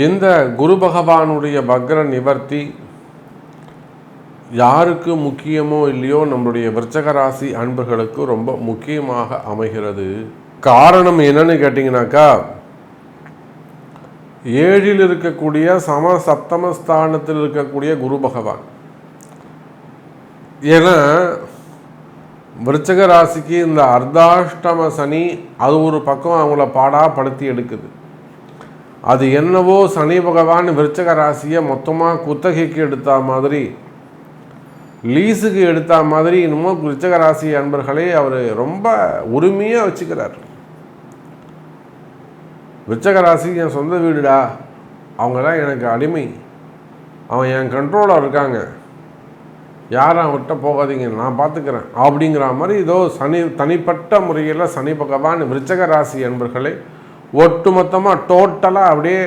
இந்த குரு பகவானுடைய வக்ர நிவர்த்தி யாருக்கு முக்கியமோ இல்லையோ நம்மளுடைய விருச்சக ராசி அன்பர்களுக்கு ரொம்ப முக்கியமாக அமைகிறது. காரணம் என்னன்னு கேட்டிங்கனாக்கா ஏழில் இருக்கக்கூடிய சம சப்தமஸ்தானத்தில் இருக்கக்கூடிய குரு பகவான். ஏன்னா விருச்சக ராசிக்கு இந்த அர்த்தாஷ்டம சனி அது ஒரு பக்கம் அவங்கள பாடாப்படுத்தி எடுக்குது. அது என்னவோ சனி பகவான் விருச்சக ராசியை மொத்தமாக குத்தகைக்கு எடுத்த மாதிரி லீஸுக்கு எடுத்த மாதிரி இன்னமும் விருச்சக ராசி அன்பர்களே அவர் ரொம்ப உரிமையாக வச்சுக்கிறார். விருச்சக ராசி என் சொந்த வீடுடா அவங்களாம் எனக்கு அடிமை. அவன் என் கண்ட்ரோலாக இருக்காங்க. யாரும் அவர்கிட்ட போகாதீங்க நான் பார்த்துக்கிறேன் அப்படிங்கிற மாதிரி ஏதோ சனி தனிப்பட்ட முறையில் சனி பகவான் விருச்சக ராசி ஒட்டுமொத்தமாக டோட்டலாக அப்படியே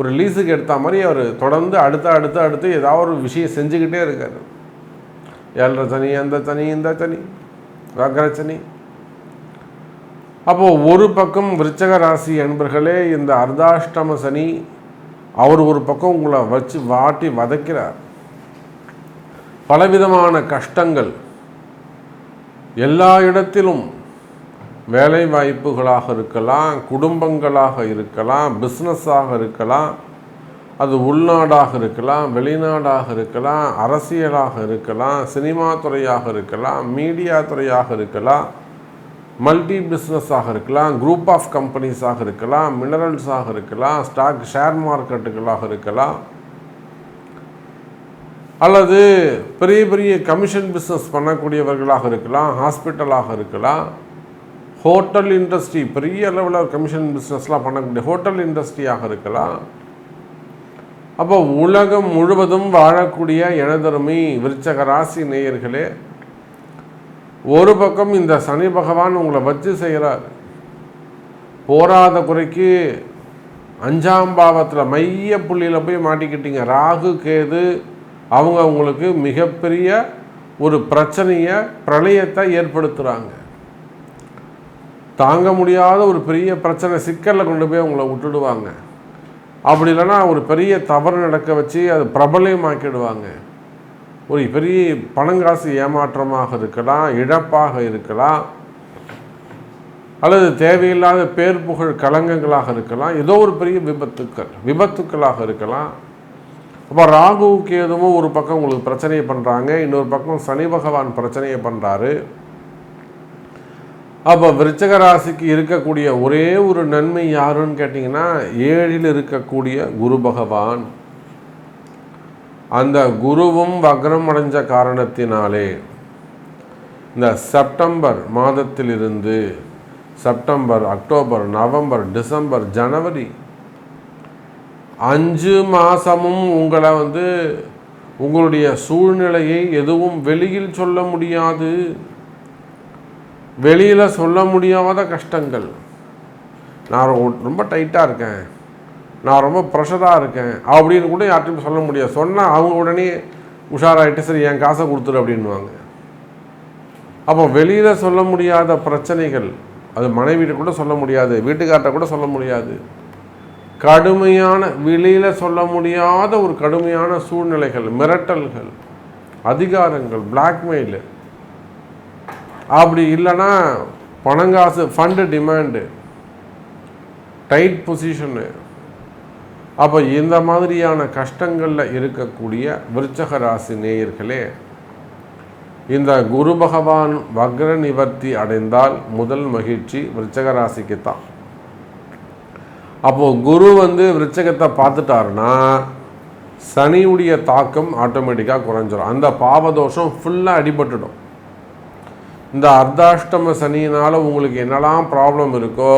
ஒரு லீஸுக்கு எடுத்த மாதிரி அவர் தொடர்ந்து அடுத்து அடுத்து அடுத்து ஏதாவது ஒரு விஷயம் செஞ்சுக்கிட்டே இருக்கார். ஏழரை சனி அந்த சனி இந்த சனி வக்கர சனி. அப்போது ஒரு பக்கம் விருச்சக ராசி அன்பர்களே இந்த அர்த்தாஷ்டம சனி அவர் ஒரு பக்கம் உங்களை வச்சு வாட்டி வதைக்கிறார். பலவிதமான கஷ்டங்கள் எல்லா இடத்திலும் வேலை வாய்ப்புகளாக இருக்கலாம் குடும்பங்களாக இருக்கலாம் பிஸ்னஸாக இருக்கலாம் அது உள்நாடாக இருக்கலாம் வெளிநாடாக இருக்கலாம் அரசியலாக இருக்கலாம் சினிமா துறையாக இருக்கலாம் மீடியா துறையாக இருக்கலாம் மல்டி பிஸ்னஸாக இருக்கலாம் குரூப் ஆஃப் கம்பெனிஸாக இருக்கலாம் மினரல்ஸாக இருக்கலாம் ஸ்டாக் ஷேர் மார்க்கெட்டுகளாக இருக்கலாம். அல்லது பெரிய பெரிய கமிஷன் பிஸ்னஸ் பண்ணக்கூடியவர்களாக இருக்கலாம் ஹாஸ்பிட்டலாக இருக்கலாம். ஹோட்டல் இண்டஸ்ட்ரி பெரிய லெவலில் கமிஷன் பிஸ்னஸ்லாம் பண்ணக்கூடிய ஹோட்டல் இண்டஸ்ட்ரியாக இருக்கலாம். அப்போ உலகம் முழுவதும் வாழக்கூடிய எனதருமை விருச்சக ராசி நேயர்களே ஒரு பக்கம் இந்த சனி பகவான் உங்களை வச்சு செய்கிறார் போராத குறைக்கு அஞ்சாம் பாவத்தில் மைய புள்ளியில் போய் மாட்டிக்கிட்டீங்க. ராகு கேது அவங்க உங்களுக்கு மிகப்பெரிய ஒரு பிரச்சனையை பிரளயத்தை ஏற்படுத்துகிறாங்க தாங்க முடியாத ஒரு பெரிய பிரச்சனை சிக்கலில் கொண்டு போய் அவங்கள விட்டுடுவாங்க. அப்படி இல்லைன்னா ஒரு பெரிய தவறு நடக்க வச்சு அது பிரபலமாக்கிடுவாங்க. ஒரு பெரிய பணங்காசு ஏமாற்றமாக இருக்கலாம் இழப்பாக இருக்கலாம் அல்லது தேவையில்லாத பேர் புகழ் கலங்கங்களாக இருக்கலாம் ஏதோ ஒரு பெரிய விபத்துக்கள் விபத்துக்களாக இருக்கலாம். அப்போ ராகுவுக்கு எதுவும் ஒரு பக்கம் உங்களுக்கு பிரச்சனையை பண்ணுறாங்க இன்னொரு பக்கம் சனி பகவான் பிரச்சனையை பண்ணுறாரு அப்போ விருச்சக ராசிக்கு இருக்கக்கூடிய ஒரே ஒரு நன்மை யாருன்னு கேட்டிங்கன்னா ஏழில் இருக்கக்கூடிய குரு பகவான். அந்த குருவும் வக்ரம் அடைஞ்ச காரணத்தினாலே இந்த செப்டம்பர் மாதத்திலிருந்து செப்டம்பர் அக்டோபர் நவம்பர் டிசம்பர் ஜனவரி அஞ்சு மாதமும் உங்களை வந்து உங்களுடைய சூழ்நிலையை எதுவும் வெளியில் சொல்ல முடியாது. வெளியில் சொல்ல முடியாத கஷ்டங்கள். நான் ரொம்ப டைட்டாக இருக்கேன். நான் ரொம்ப ப்ரெஷராக இருக்கேன். அப்படின்னு கூட யார்ட்டையும் சொல்ல முடியாது. சொன்னால் அவங்க உடனே உஷாராயிட்டு சரி என் காசை கொடுத்துரு அப்படின்வாங்க அப்போ வெளியில் சொல்ல முடியாத பிரச்சனைகள் அது மனைவிட்டு கூட சொல்ல முடியாது வீட்டுக்கார்ட்ட கூட சொல்ல முடியாது. கடுமையான வெளியில் சொல்ல முடியாத ஒரு கடுமையான சூழ்நிலைகள் மிரட்டல்கள் அதிகாரங்கள் பிளாக்மெயிலு அப்படி இல்லைன்னா பணங்காசு ஃபண்டு டிமாண்டு டைட் பொசிஷனு அப்போ இந்த மாதிரியான கஷ்டங்களில் இருக்கக்கூடிய விருச்சக ராசி நேயர்களே இந்த குரு பகவான் வக்ர நிவர்த்தி அடைந்தால் முதல் மகிழ்ச்சி விருச்சக ராசிக்கு தான். அப்போது குரு வந்து விருச்சகத்தை பார்த்துட்டாருன்னா சனியுடைய தாக்கம் ஆட்டோமேட்டிக்காக குறைஞ்சிடும் அந்த பாவதோஷம் ஃபுல்லாக அடிபட்டுடும். இந்த அர்த்தாஷ்டம சனியினால் உங்களுக்கு என்னெல்லாம் ப்ராப்ளம் இருக்கோ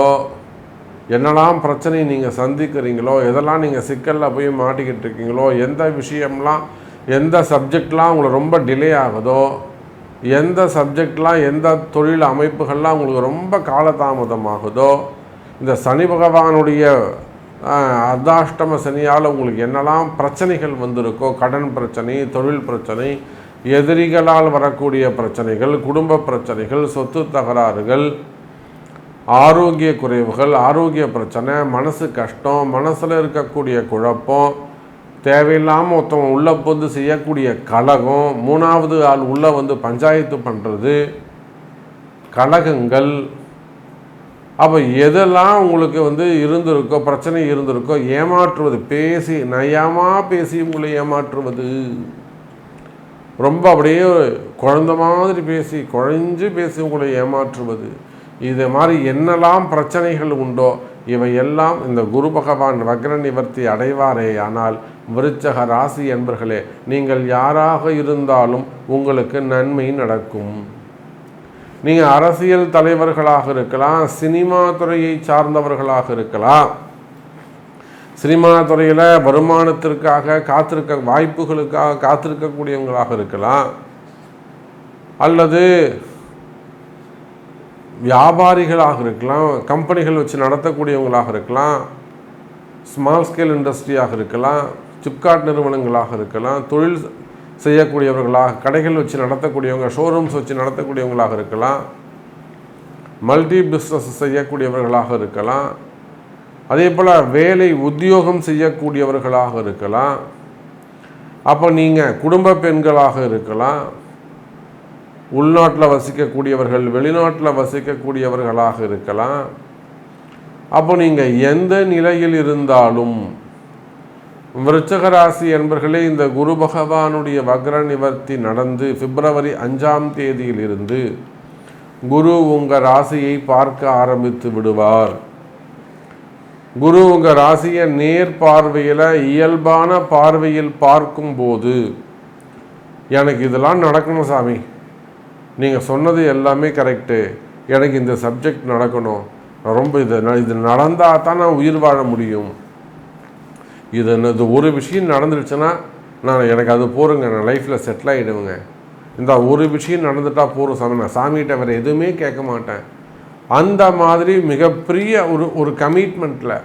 என்னெல்லாம் பிரச்சனை நீங்கள் சந்திக்கிறீங்களோ எதெல்லாம் நீங்கள் சிக்கலில் போய் மாட்டிக்கிட்டு இருக்கீங்களோ எந்த விஷயம்லாம் எந்த சப்ஜெக்ட்லாம் உங்களுக்கு ரொம்ப டிலே ஆகுதோ எந்த சப்ஜெக்ட்லாம் எந்த தொழில் அமைப்புகள்லாம் உங்களுக்கு ரொம்ப காலதாமதமாகுதோ இந்த சனி பகவானுடைய அர்த்தாஷ்டம சனியால் உங்களுக்கு என்னெல்லாம் பிரச்சனைகள் வந்திருக்கோ கடன் பிரச்சனை தொழில் பிரச்சனை எதிரிகளால் வரக்கூடிய பிரச்சனைகள் குடும்ப பிரச்சனைகள் சொத்து தகராறுகள் ஆரோக்கிய குறைவுகள் ஆரோக்கிய பிரச்சனை மனசு கஷ்டம் மனசில் இருக்கக்கூடிய குழப்பம் தேவையில்லாமல் ஒருத்தவங்க உள்ளே வந்து செய்யக்கூடிய கழகம் மூணாவது ஆள் உள்ளே வந்து பஞ்சாயத்து பண்ணுறது கழகங்கள் அப்போ எதெல்லாம் உங்களுக்கு வந்து இருந்திருக்கோ பிரச்சனை இருந்திருக்கோ ஏமாற்றுவது பேசி நயமாக பேசி உங்களை ஏமாற்றுவது. ரொம்ப அப்படியே குழந்த மாதிரி பேசி குழஞ்சு பேசி உங்களை ஏமாற்றுவது. இது மாதிரி என்னெல்லாம் பிரச்சனைகள் உண்டோ இவை எல்லாம் இந்த குரு பகவான் வக்ர நிவர்த்தி அடைவாரே ஆனால் விருச்சக ராசி என்பர்களே நீங்கள் யாராக இருந்தாலும் உங்களுக்கு நன்மை நடக்கும். நீங்கள் அரசியல் தலைவர்களாக இருக்கலாம் சினிமா துறையை சார்ந்தவர்களாக இருக்கலாம். சினிமா துறையில் வருமானத்திற்காக காத்திருக்க வாய்ப்புகளுக்காக காத்திருக்கக்கூடியவங்களாக இருக்கலாம். அல்லது வியாபாரிகளாக இருக்கலாம் கம்பெனிகள் வச்சு நடத்தக்கூடியவங்களாக இருக்கலாம் ஸ்மால் ஸ்கேல் இண்டஸ்ட்ரியாக இருக்கலாம் சிப்காட் நிறுவனங்களாக இருக்கலாம் தொழில் செய்யக்கூடியவர்களாக கடைகள் வச்சு நடத்தக்கூடியவங்க ஷோரூம்ஸ் வச்சு நடத்தக்கூடியவங்களாக இருக்கலாம் மல்டி பிஸ்னஸ் செய்யக்கூடியவர்களாக இருக்கலாம். அதே போல் வேலை உத்தியோகம் செய்யக்கூடியவர்களாக இருக்கலாம். அப்போ நீங்கள் குடும்ப பெண்களாக இருக்கலாம். உள்நாட்டில் வசிக்கக்கூடியவர்கள் வெளிநாட்டில் வசிக்கக்கூடியவர்களாக இருக்கலாம். அப்போ நீங்கள் எந்த நிலையில் இருந்தாலும் விருச்சகராசி என்பர்களே இந்த குரு பகவானுடைய வக்ர நிவர்த்தி நடந்து பிப்ரவரி அஞ்சாம் தேதியிலிருந்து குரு உங்கள் ராசியை பார்க்க ஆரம்பித்து விடுவார். குரு உங்கள் ராசியை நேர் பார்வையில் இயல்பான பார்வையில் பார்க்கும்போது எனக்கு இதெல்லாம் நடக்கணும் சாமி. நீங்கள் சொன்னது எல்லாமே கரெக்டு எனக்கு இந்த சப்ஜெக்ட் நடக்கணும். ரொம்ப இது இது நடந்தால் தான் நான் உயிர் வாழ முடியும். இது இது ஒரு விஷயம் நடந்துருச்சுன்னா நான் எனக்கு அது போருங்க நான் லைஃப்பில் செட்டில் ஆகிடுவேங்க இந்த ஒரு விஷயம் நடந்துட்டா போகிறோம் சாமி. நான் சாமிகிட்ட வேறு எதுவுமே கேட்க மாட்டேன். அந்த மாதிரி மிகப்பெரிய ஒரு ஒரு கமிட்மெண்ட்டில்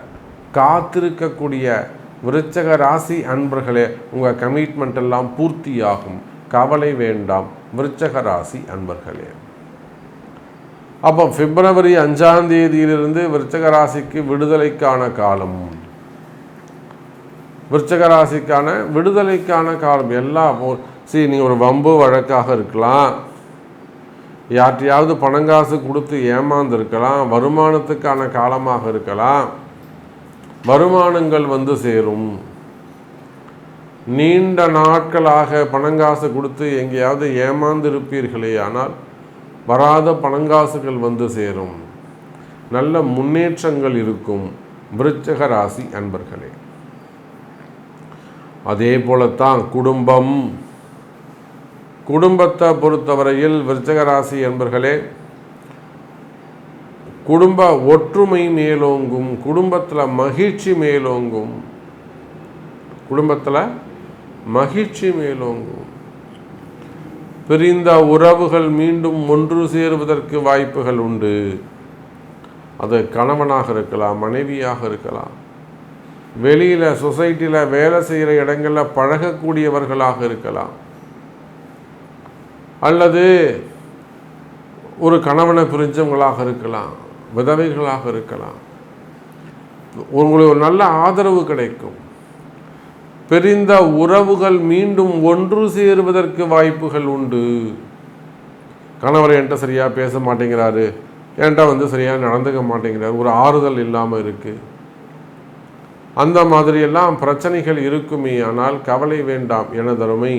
காத்திருக்கக்கூடிய விருச்சக ராசி அன்பர்களே உங்கள் கமிட்மெண்ட் எல்லாம் பூர்த்தியாகும். கவலை வேண்டாம் விருச்சக ராசி அன்பர்களே. அப்போ பிப்ரவரி அஞ்சாம் தேதியிலிருந்து விருச்சக ராசிக்கு விடுதலைக்கான காலம். விருச்சக ராசிக்கான விடுதலைக்கான காலம். எல்லாம் சரி நீங்கள் ஒரு வம்பு வழக்காக இருக்கலாம். யார்ட்டையாவது பணங்காசு கொடுத்து ஏமாந்துருக்கலாம் வருமானத்துக்கான காலமாக இருக்கலாம். வருமானங்கள் வந்து சேரும். நீண்ட நாட்களாக பணங்காசு கொடுத்து எங்கேயாவது ஏமாந்து இருப்பீர்களே ஆனால் வராத பணங்காசுகள் வந்து சேரும். நல்ல முன்னேற்றங்கள் இருக்கும். விருச்சக ராசி அன்பர்களே. அதே போலத்தான் குடும்பம் குடும்பத்தை பொறுத்தவரையில் விருச்சகராசி என்பர்களே குடும்ப ஒற்றுமை மேலோங்கும் குடும்பத்தில் மகிழ்ச்சி மேலோங்கும் குடும்பத்தில் மகிழ்ச்சி மேலோங்கும். பிரிந்த உறவுகள் மீண்டும் ஒன்று சேருவதற்கு வாய்ப்புகள் உண்டு. அது கணவனாக இருக்கலாம் மனைவியாக இருக்கலாம். வெளியில் சொசைட்டியில் வேலை செய்கிற இடங்களில் பழகக்கூடியவர்களாக இருக்கலாம். அல்லது ஒரு கணவனை பிரிஞ்சவங்களாக இருக்கலாம் விதவைகளாக இருக்கலாம். உங்களுக்கு ஒரு நல்ல ஆதரவு கிடைக்கும். பிரிந்த உறவுகள் மீண்டும் ஒன்று சேருவதற்கு வாய்ப்புகள் உண்டு. கணவர் என்கிட்ட சரியாக பேச மாட்டேங்கிறாரு. என்கிட்ட வந்து சரியாக நடந்துக்க மாட்டேங்கிறார். ஒரு ஆறுதல் இல்லாமல் இருக்குது அந்த மாதிரியெல்லாம் பிரச்சனைகள் இருக்குமே. ஆனால் கவலை வேண்டாம். எனதருமை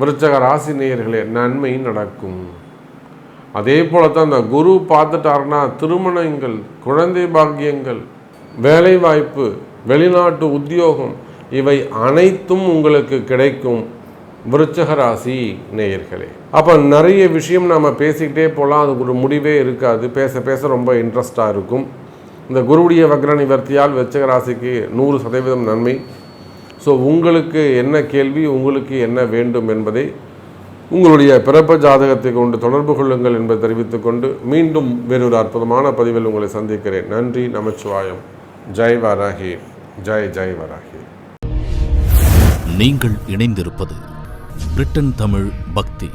விருச்சக ராசி நேயர்களே நன்மை நடக்கும். அதே போல தான் இந்த குரு பார்த்துட்டாருன்னா திருமணங்கள் குழந்தை பாக்கியங்கள் வேலை வாய்ப்பு வெளிநாட்டு உத்தியோகம் இவை அனைத்தும் உங்களுக்கு கிடைக்கும். விருச்சக ராசி நேயர்களே அப்போ நிறைய விஷயம் நம்ம பேசிக்கிட்டே போகலாம் அதுக்கு ஒரு முடிவே இருக்காது. பேச பேச ரொம்ப இன்ட்ரெஸ்டாக இருக்கும். இந்த குருவுடைய வக்ர நிவர்த்தியால் விருச்சக ராசிக்கு நூறு சதவீதம் நன்மை. ஸோ உங்களுக்கு என்ன கேள்வி உங்களுக்கு என்ன வேண்டும் என்பதை உங்களுடைய பிறப்பு ஜாதகத்தை கொண்டு தொடர்பு கொள்ளுங்கள் என்பதை தெரிவித்துக்கொண்டு மீண்டும் வேறொரு அற்புதமான பதிவில் உங்களை சந்திக்கிறேன். நன்றி நமச்சிவாயம். ஜெய் வராகி. ஜெய் ஜெய் வராகி. நீங்கள் இணைந்திருப்பது பிரிட்டன் தமிழ் பக்தி.